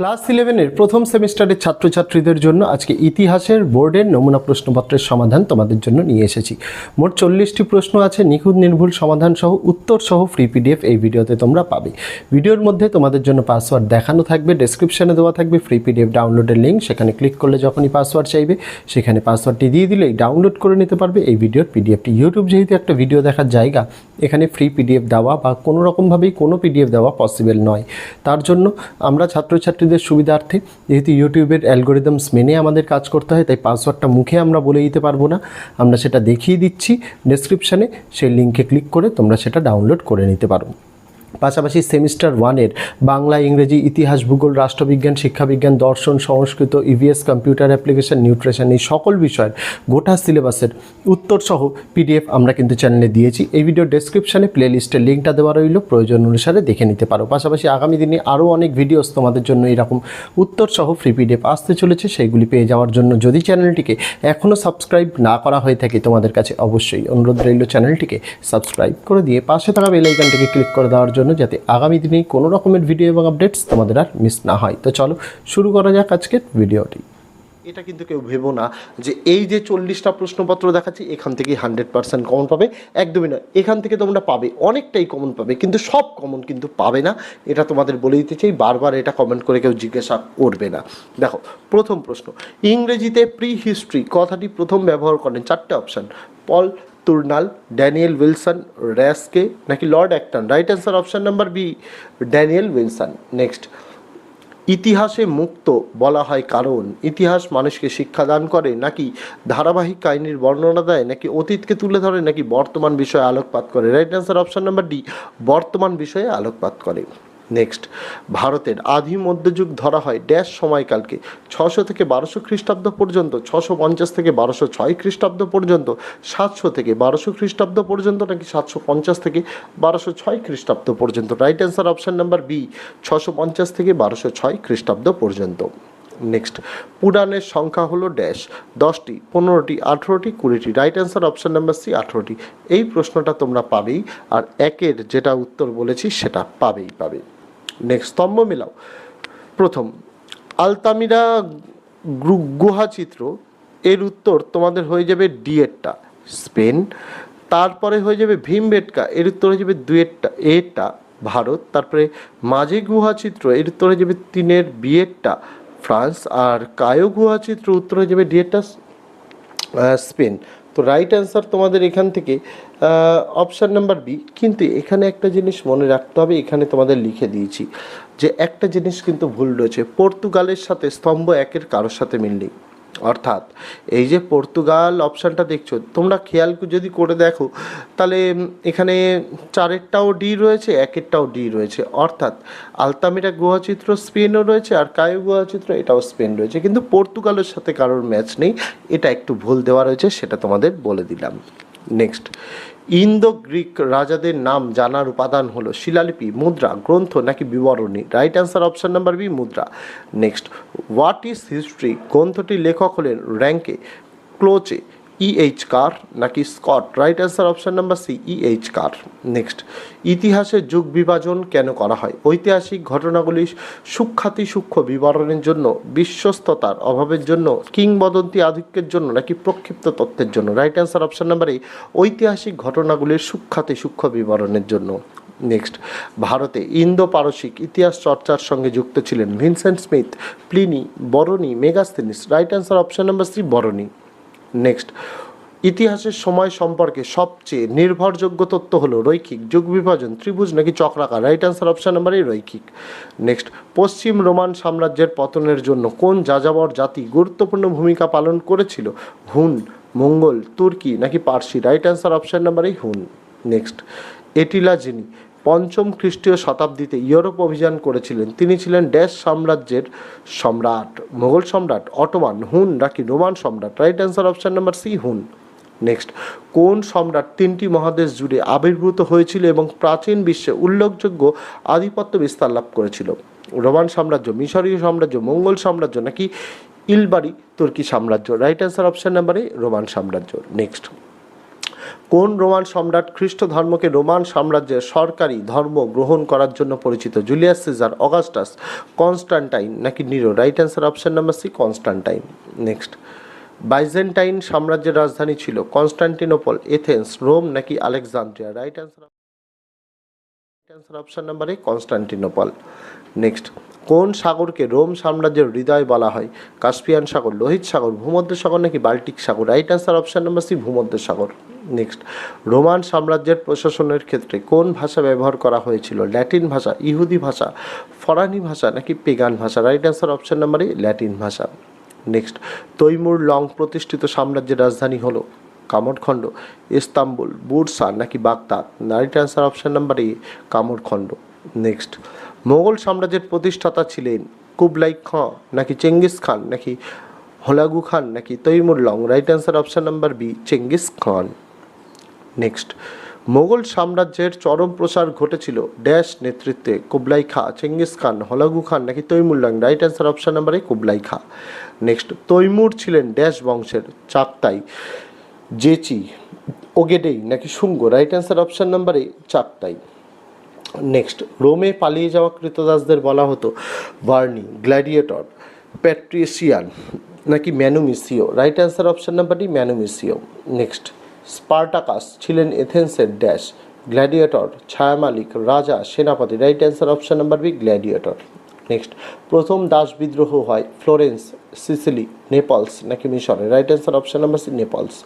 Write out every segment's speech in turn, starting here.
Class ইলেভেনের প্রথম সেমিস্টারের ছাত্রছাত্রীদের জন্য আজকে ইতিহাসের বোর্ডের নমুনা প্রশ্নপত্রের সমাধান তোমাদের জন্য নিয়ে এসেছি। মোট চল্লিশটি প্রশ্ন আছে, নিখুঁত, নির্ভুল সমাধান সহ উত্তর সহ ফ্রি পিডিএফ এই ভিডিওতে তোমরা পাবে। ভিডিওর মধ্যে তোমাদের জন্য পাসওয়ার্ড দেখানো থাকবে ডেসক্রিপশনে দেওয়া থাকবে ফ্রি পিডিএফ ডাউনলোডের লিঙ্ক সেখানে ক্লিক করলে যখনই পাসওয়ার্ড চাইবে, সেখানে পাসওয়ার্ডটি দিয়ে দিলেই ডাউনলোড করে নিতে পারবে। এই ভিডিওর পিডিএফটি ইউটিউব যেহেতু একটা ভিডিও দেখার জায়গা, এখানে ফ্রি পিডিএফ দেওয়া বা কোনো রকমভাবেই কোনো পিডিএফ দেওয়া পসিবল নয়। তার জন্য আমরা ছাত্রছাত্রীদের সুবিধার্থে, যেহেতু ইউটিউবের অ্যালগোরিদমস মেনে আমাদের কাজ করতে হয়, তাই পাসওয়ার্ডটা মুখে আমরা বলে দিতে পারব না। আমরা সেটা দেখিয়ে দিচ্ছি ডেসক্রিপশানে সেই লিঙ্কে ক্লিক করে তোমরা সেটা ডাউনলোড করে নিতে পারো। পাশাপাশি সেমিস্টার ওয়ানের বাংলা, ইংরেজি, ইতিহাস, ভূগোল, রাষ্ট্রবিজ্ঞান, শিক্ষাবিজ্ঞান, দর্শন, Sanskrit EVS computer application nutrition এই সকল বিষয়ের গোটা সিলেবাসের উত্তর সহ পিডিএফ আমরা কিন্তু চ্যানেলে দিয়েছি। এই ভিডিও ডেসক্রিপশানে প্লে লিস্টের লিঙ্কটা দেওয়া রইল। প্রয়োজন অনুসারে দেখে নিতে পারো। পাশাপাশি আগামী দিনে আরও অনেক ভিডিওস তোমাদের জন্য এরকম উত্তর সহ ফ্রি পিডিএফ আসতে চলেছে। সেইগুলি পেয়ে যাওয়ার জন্য যদি চ্যানেলটিকে এখনও সাবস্ক্রাইব না করা হয়ে থাকে, তোমাদের কাছে অবশ্যই অনুরোধ রইল চ্যানেলটিকে সাবস্ক্রাইব করে দিয়ে পাশে থাকা বেল আইকনটিকে ক্লিক করে দেওয়ার জন্য। যাতে আগামী দিনে কোনো রকমের ভিডিও এবং আপডেটস তোমাদের আর মিস না হয়। তো চলো শুরু করা যাক আজকের ভিডিওটি এটা কিন্তু কেউ ভেবো না যে এই যে চল্লিশটা প্রশ্নপত্র দেখাচ্ছি, এখান থেকেই হান্ড্রেড পার্সেন্ট কমন পাবে। একদমই না এখান থেকে তোমরা পাবে, অনেকটাই কমন পাবে, কিন্তু সব কমন কিন্তু পাবে না। এটা তোমাদের বলে দিতে চাই, বারবার এটা কমেন্ট করে কেউ জিজ্ঞাসা করবে না। দেখো, প্রথম প্রশ্ন, ইংরেজিতে প্রি হিস্ট্রি কথাটি প্রথম ব্যবহার করেন চারটে option Paul Tournal, Daniel Wilson, র্যাসকে নাকি Lord Acton? Right answer option number B, Daniel Wilson. Next. ইতিহাসে মুক্ত বলা হয় কারণ, ইতিহাস মানুষকে শিক্ষাদান করে নাকি ধারাবাহিক কাহিনীর বর্ণনা দেয়, নাকি অতীতকে তুলে ধরে, নাকি বর্তমান বিষয়ে আলোকপাত করে? Right answer option number D, বর্তমান বিষয়ে আলোকপাত করে। নেক্সট ভারতের আদি মধ্যযুগ ধরা হয় ড্যাশ সময়কালকে। ছশো থেকে বারোশো খ্রিস্টাব্দ পর্যন্ত, ছশো পঞ্চাশ থেকে বারোশো ছয় খ্রিস্টাব্দ পর্যন্ত, সাতশো থেকে বারোশো খ্রিস্টাব্দ পর্যন্ত নাকি সাতশো পঞ্চাশ থেকে বারোশো ছয় খ্রিস্টাব্দ পর্যন্ত? Right answer option number B ছশো পঞ্চাশ থেকে বারোশো ছয় খ্রিস্টাব্দ পর্যন্ত। নেক্সট পুরাণের সংখ্যা হলো ড্যাশ। দশটি, পনেরোটি, আঠেরোটি, কুড়িটি। Right answer option number C আঠেরোটি। এই প্রশ্নটা তোমরা পাবেই, আর একের যেটা উত্তর বলেছি সেটা পাবেই, পাবে। নেক্সট স্তম্ভ মেলাও। প্রথম, আলতামিরা গুহাচিত্র এর উত্তর তোমাদের হয়ে যাবে ডিএটটা, স্পেন। তারপরে হয়ে যাবে ভীমবেটকা, এর উত্তর হয়ে যাবে দুয়েরটা এটা, ভারত। তারপরে মাঝে গুহাচিত্র এর উত্তর হয়ে যাবে তিনের বিয়েরটা ফ্রান্স। আর কায়ো গুহাচিত্র উত্তর হয়ে যাবে ডিএটটা স্পেন তো রাইট অ্যান্সার তোমাদের এখান থেকে অপশান নাম্বার বি কিন্তু এখানে একটা জিনিস মনে রাখতে হবে, এখানে তোমাদের লিখে দিয়েছি যে একটা জিনিস কিন্তু ভুল রয়েছে। পর্তুগালের সাথে স্তম্ভ একের কারোর সাথে মিল নেই। অর্থাৎ এই যে পর্তুগাল অপশানটা দেখছ, তোমরা খেয়াল যদি করে দেখো, তাহলে এখানে চারেরটাও ডি রয়েছে, একেরটাও ডি রয়েছে। অর্থাৎ আলতামিরা গুহাচিত্র স্পেনও রয়েছে আর কায়ু গুহাচিত্র, এটাও স্পেন রয়েছে। কিন্তু পর্তুগালের সাথে কারোর ম্যাচ নেই, এটা একটু ভুল দেওয়া রয়েছে, সেটা তোমাদের বলে দিলাম। নেক্সট ইন্দো গ্রিক রাজাদের নাম জানার উপাদান হলো শিলালিপি, মুদ্রা, গ্রন্থ নাকি বিবরণী? Right answer option number B মুদ্রা। নেক্সট হোয়াট ইজ হিস্ট্রি গ্রন্থটির লেখক হলেন Ranke Croce. E H Carr নাকি Scott right answer option number C E H Carr next ইতিহাসে যুগ বিভাজন কেন করা হয়? ঐতিহাসিক ঘটনাগুলি সূক্ষাতি সূক্ষ্ম বিবরণের জন্য, বিশ্বস্ততার অভাবের জন্য, কিংবদন্তি আধিক্যের জন্য, নাকি প্রক্ষিপ্ত তথ্যের জন্য? Right answer option number A ঐতিহাসিক ঘটনাগুলির সূক্ষাতি সূক্ষ্ম বিবরণের জন্য। নেক্সট ভারতে ইন্দো পারসিক ইতিহাস চর্চার সঙ্গে যুক্ত ছিলেন Vincent Smith, Pliny, Barani, Megasthenes. Right answer option number C Barani. Next ইতিহাসের সময় সম্পর্কে সবচেয়ে নির্ভরযোগ্য তথ্য হলো রৈখিক, যুগ বিভাজন, ত্রিভুজ নাকি চক্রাকার। রাইট অ্যান্সার অপশান নাম্বার এই রৈখিক। নেক্সট পশ্চিম রোমান সাম্রাজ্যের পতনের জন্য কোন যাযাবর জাতি গুরুত্বপূর্ণ ভূমিকা পালন করেছিল? হুন, মঙ্গল, তুর্কি নাকি Parsi? Right answer option number A হুন। নেক্সট এটিলা যিনি পঞ্চম খ্রিস্টীয় শতাব্দীতে ইউরোপ অভিযান করেছিলেন। তিনি ছিলেন ড্যাশ সাম্রাজ্যের সম্রাট, মোগল সম্রাট, অটোমান, হুন নাকি রোমান সম্রাট। Right answer option number C হুন। নেক্সট কোন সম্রাট তিনটি মহাদেশ জুড়ে আবির্ভূত হয়েছিল এবং প্রাচীন বিশ্বে উল্লেখযোগ্য আধিপত্য বিস্তার লাভ করেছিল? রোমান সাম্রাজ্য, মিশরীয় সাম্রাজ্য, মঙ্গল সাম্রাজ্য নাকি ইলবাড়ি তুর্কি সাম্রাজ্য? Right answer option number A Roman সাম্রাজ্য। নেক্সট কোন রোমান সম্রাট খ্রিস্ট ধর্মকে রোমান সাম্রাজ্যের সরকারি ধর্ম গ্রহণ করার জন্য পরিচিত? জুলিয়াস সিজার, অগাস্টাস, কনস্টান্টাইন নাকি Nero? Right answer option number C Constantine. Next Byzantine সাম্রাজ্যের রাজধানী ছিল কনস্টান্টিনোপল, এথেন্স, রোম নাকি Alexandria? Right answer option number A Constantinople. Next কোন সাগরকে রোম সাম্রাজ্যের হৃদয় বলা হয়? কাস্পিয়ান সাগর, লোহিত সাগর, ভূমধ্য সাগর নাকি বাল্টিক সাগর? Right answer option number C ভূমধ্য সাগর। নেক্সট রোমান সাম্রাজ্যের প্রশাসনের ক্ষেত্রে কোন ভাষা ব্যবহার করা হয়েছিল? ল্যাটিন ভাষা, ইহুদি ভাষা, ফরানি ভাষা নাকি পেগান ভাষা? Right answer option number A Latin ভাষা। নেক্সট তৈমুর লং প্রতিষ্ঠিত সাম্রাজ্যের রাজধানী হলো কামরখণ্ড। ইস্তাম্বুল, বুরসা নাকি Baghdad? Right answer option number A কামরখণ্ড। Next Mughal সাম্রাজ্যের প্রতিষ্ঠাতা ছিলেন কুবলাই খাঁ, নাকি চেঙ্গিস খান, নাকি হোলাগু খান, নাকি Timur Lang right answer option number B Genghis Khan. Next Mughal সাম্রাজ্যের চরম প্রসার ঘটেছিল ড্যাশ নেতৃত্বে কুবলাই খা, চেঙ্গিস খান, হলাগু খান, নাকি Timur Lang right answer option number Kublai Khan. Next Timur ছিলেন ড্যাশ বংশের চাকতাই, জেচি, ওগেডেই, নাকি Shunga right answer option number Chagatai. Next রোমে পালিয়ে যাওয়া কৃতদাসদের বলা হতো বার্নি গ্ল্যাডিয়েটর প্যাট্রিসিয়ান নাকি manumissio right answer option number D manumissio next Spartacus ছিলেন এথেন্সের ড্যাশ গ্ল্যাডিয়েটর ছায়া মালিক রাজা, সেনাপতি। Right answer option number B gladiator next প্রথম দাস বিদ্রোহ হয় ফ্লোরেন্স সিসিলি নেপালস নাকি মিশরে right answer option number C Naples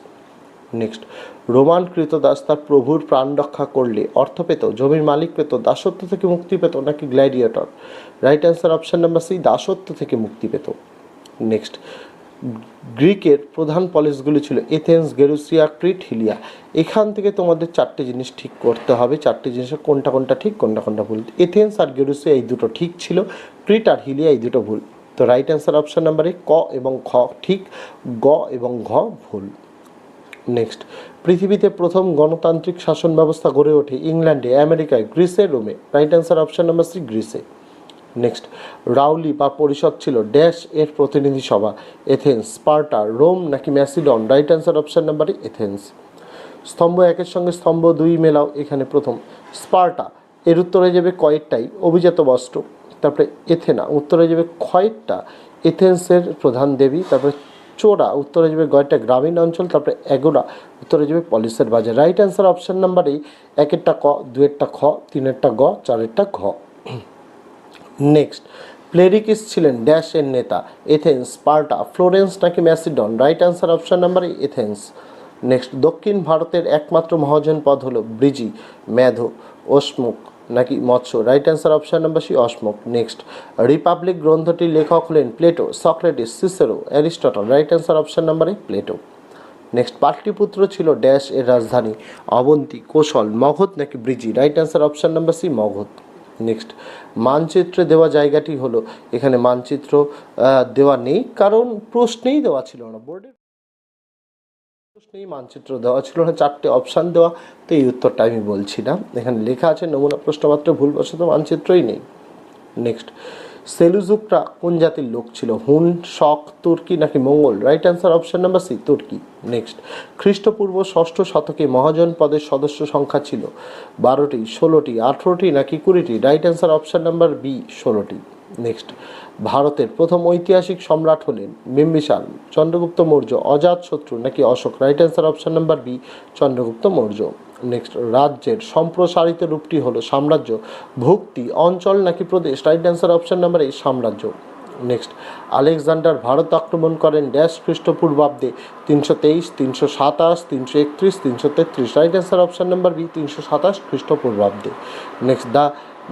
next Roman কৃতদাস তার প্রভুর প্রাণ রক্ষা করলে অর্থ পেত, জমির মালিক পেত, দাসত্ব থেকে মুক্তি পেত নাকি gladiator right answer option number C দাসত্ব থেকে মুক্তি পেত। নেক্সট গ্রিকের প্রধান পলিসগুলি ছিল এথেন্স, গেরুসিয়া, ক্রিট, হিলিয়া। এখান থেকে তোমাদের চারটে জিনিস ঠিক করতে হবে। চারটে জিনিসের কোনটা কোনটা ঠিক, কোনটা কোনটা ভুল। এথেন্স আর গেরুসিয়া এই দুটো ঠিক ছিল, ক্রিট আর হিলিয়া এই দুটো ভুল। তো রাইট অ্যান্সার অপশন নাম্বারে ক এবং খ ঠিক, গ এবং ঘ ভুল। নেক্সট পৃথিবীতে প্রথম গণতান্ত্রিক শাসন ব্যবস্থা গড়ে ওঠে ইংল্যান্ডে, আমেরিকায়, গ্রিসে, রোমে। Right answer option number C গ্রিসে। Next রাউলি বা পরিষদ ছিল ড্যাশ এর প্রতিনিধি সভা এথেন্স স্পার্টা, রোম নাকি Macedon right answer option number Athens স্তম্ভ একের সঙ্গে স্তম্ভ দুই মেলাও এখানে প্রথম। স্পার্টা, এর উত্তরে যাবে কয়েকটাই, অভিজাত বস্ত্র। তারপরে এথেনা উত্তরে যাবে কয়েকটা এথেন্সের প্রধান দেবী, তারপরে চোরা, উত্তরে যাবে গয়টা গ্রামীণ অঞ্চল, তারপরে এগোরা উত্তরে যাবে পলিসের বাজার। রাইট অ্যান্সার অপশান নাম্বার এই একেরটা ক, দুয়েরটা খ, তিনেরটা গ, চারেরটা ঘ। নেক্সট প্লেরিকিস ছিলেন ড্যাশ এর নেতা এথেন্স স্পার্টা ফ্লোরেন্স নাকি Macedon right answer option number Athens next দক্ষিণ ভারতের একমাত্র মহাজন পদ হলো ব্রিজি ম্যাধো অশ্মুক নাকি Matsya? Right answer option number C Ashmaka next Republic গ্রন্থটির লেখক হলেন Plato, Socrates, Cicero, Aristotle. Right answer option number A Plato. Next Pataliputra ছিল ড্যাশ এর রাজধানী। অবন্তী, কৌশল, মগধ নাকি Vrijji? Right answer option number C Magadha. Next মানচিত্রে দেওয়া জায়গাটি হলো, এখানে মানচিত্র দেওয়া নেই, কারণ প্রশ্নেই দেওয়া ছিল না। বোর্ডের প্রশ্নেই মানচিত্র দেওয়া ছিল না, চারটে অপশান দেওয়া। তো এই উত্তরটা আমি বলছি না। এখানে লেখা আছে, নমুনা প্রশ্নপত্রে ভুলবশত মানচিত্রই নেই। নেক্সট সেলুজুকরা কোন জাতির লোক ছিল? হুন, শক, তুর্কি নাকি মঙ্গল? Right answer option number C তুর্কি। নেক্সট খ্রিস্টপূর্ব ষষ্ঠ শতকে মহাজন পদের সদস্য সংখ্যা ছিল বারোটি, ষোলোটি, আঠেরোটি নাকি কুড়িটি? Right answer option number B ষোলোটি। নেক্সট ভারতের প্রথম ঐতিহাসিক সম্রাট হলেন বিম্বিসার চন্দ্রগুপ্ত মৌর্য, অজাত শত্রু নাকি Ashoka? Right answer option number B Chandragupta Maurya. Next রাজ্যের সম্প্রসারিত রূপটি হলো সাম্রাজ্য। ভুক্তি অঞ্চল নাকি প্রদেশ? Right answer option number A সাম্রাজ্য। নেক্সট। আলেকজান্ডার ভারত আক্রমণ করেন ড্যাশ খ্রিস্টপূর্বাব্দে তিনশো তেইশ, তিনশো সাতাশ, তিনশো একত্রিশ, তিনশো তেত্রিশ। Right answer option number B তিনশো সাতাশ খ্রিস্টপূর্বাব্দে নেক্সট দ্য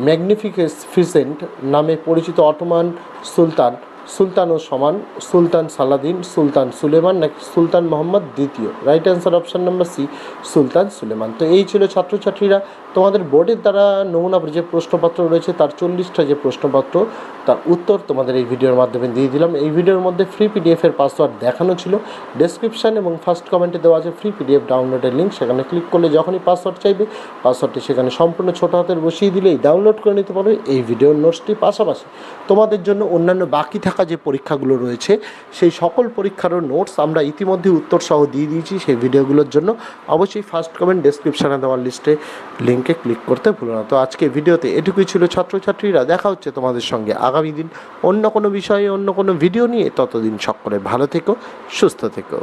ম্যাগনিফিকেস ফিসেন্ট নামে পরিচিত অটোমান সুলতান সুলতান ও সমান, সুলতান সালাদিন, সুলতান সুলেমান নাকি সুলতান মোহাম্মদ দ্বিতীয়? Right answer option number C সুলতান সুলেমান। তো এই ছিল ছাত্রছাত্রীরা। তোমাদের বোর্ডের দ্বারা নমুনা যে প্রশ্নপত্র রয়েছে, তার চল্লিশটা যে প্রশ্নপত্র, তার উত্তর তোমাদের এই ভিডিওর মাধ্যমে দিয়ে দিলাম। এই ভিডিওর মধ্যে ফ্রি পিডিএফের পাসওয়ার্ড দেখানো ছিল। ডেসক্রিপশান এবং ফার্স্ট কমেন্টে দেওয়া আছে ফ্রি পিডিএফ ডাউনলোডের লিঙ্ক সেখানে ক্লিক করলে যখনই পাসওয়ার্ড চাইবে পাসওয়ার্ডটি সেখানে সম্পূর্ণ ছোটো হাতের বসিয়ে দিলেই ডাউনলোড করে নিতে পারবে। এই ভিডিওর নোটসটি পাশাপাশি তোমাদের জন্য অন্যান্য বাকি থাকা থাকা যে পরীক্ষাগুলো রয়েছে, সেই সকল পরীক্ষারও নোটস আমরা ইতিমধ্যে উত্তরসহ দিয়ে দিয়েছি সেই ভিডিওগুলোর জন্য। অবশ্যই ফার্স্ট কমেন্ট ডেসক্রিপশানে দেওয়ার লিস্টে লিঙ্কে ক্লিক করতে ভুলো না। তো আজকে ভিডিওতে এটুকুই ছিল ছাত্রছাত্রীরা। দেখা হচ্ছে তোমাদের সঙ্গে আগামী দিন অন্য কোনো বিষয়ে, অন্য কোনো ভিডিও নিয়ে। ততদিন সকলে ভালো থেকো, সুস্থ থেকো।